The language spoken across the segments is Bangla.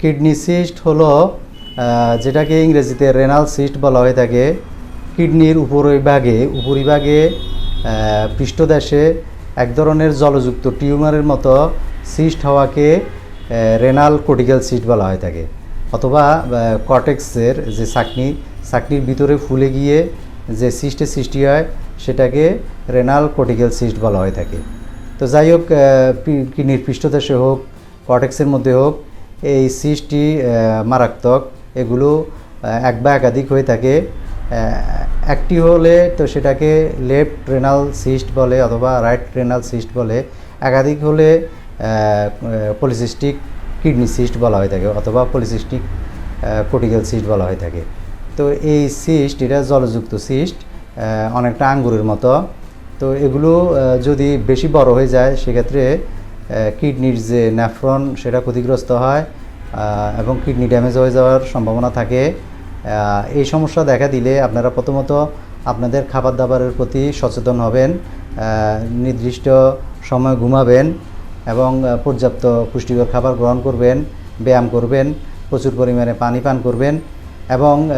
কিডনি সিস্ট হলো যেটাকে ইংরেজিতে রেনাল সিস্ট বলা হয়ে থাকে। কিডনির উপরিভাগে উপরিভাগে পৃষ্ঠদেশে এক ধরনের জলযুক্ত টিউমারের মতো সিস্ট হওয়াকে রেনাল কোটিক্যাল সিস্ট বলা হয়ে থাকে। অথবা কটেক্সের যে চাকনি, চাকনির ভিতরে ফুলে গিয়ে যে সিস্টের সৃষ্টি হয়, সেটাকে রেনাল কোটিক্যাল সিস্ট বলা হয়ে থাকে। তো যাই হোক কিডনির পৃষ্ঠদেশে হোক কটেক্সের মধ্যে হোক এই আহ, মারাত্মক। এগুলো এক বা একাধিক হয়ে থাকে। একটি হলে তো সেটাকে লেফট রেনাল সিস্ট বলে অথবা রাইট রেনাল সিস্ট বলে। একাধিক হলে পলিসিস্টিক কিডনি সিস্ট বলা হয়ে থাকে অথবা পলিসিস্টিক কোটিক্যাল সিস্ট বলা হয়ে থাকে। তো এই সিস্ট এটা জলযুক্ত সিস্ট অনেকটা আঙ্গুরের মতো। তো এগুলো যদি বেশি বড় হয়ে যায় সেক্ষেত্রে কিডনির যে ন্যাফ্রন সেটা ক্ষতিগ্রস্ত হয় এবং কিডনি ড্যামেজ হয়ে যাওয়ার সম্ভাবনা থাকে। এই সমস্যা দেখা দিলে আপনারা প্রথমত আপনাদের খাবার দাবারের প্রতি সচেতন হবেন নির্দিষ্ট সময় ঘুমাবেন এবং পর্যাপ্ত পুষ্টিকর খাবার গ্রহণ করবেন ব্যায়াম করবেন প্রচুর পরিমাণে পানি পান করবেন এবং আহ,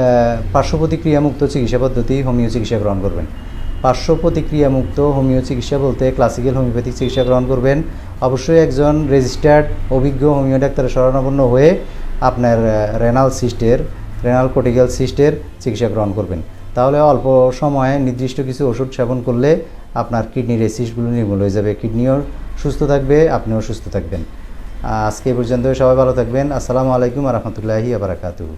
পার্শ্ব প্রতিক্রিয়ামুক্ত চিকিৎসা পদ্ধতি হোমিও চিকিৎসা গ্রহণ করবেন। পার্শ্ব প্রতিক্রিয়ামুক্ত হোমিও চিকিৎসা বলতে ক্লাসিক্যাল হোমিওপ্যাথিক চিকিৎসা গ্রহণ করবেন। অবশ্যই একজন রেজিস্টার্ড, অভিজ্ঞ হোমিও ডাক্তারের শরণাপন্ন হয়ে আপনার রেনাল সিস্টের রেনাল কোটিক্যাল সিস্টের চিকিৎসা গ্রহণ করবেন। তাহলে অল্প সময়ে নির্দিষ্ট কিছু ওষুধ সেবন করলে আপনার কিডনির এই সিস্টগুলো নির্মূল হয়ে যাবে। কিডনিও সুস্থ থাকবে, আপনিও সুস্থ থাকবেন। আজকে পর্যন্ত সবাই ভালো থাকবেন। আসসালামু আলাইকুম রহমতুল্লাহি আবরাকাতুহু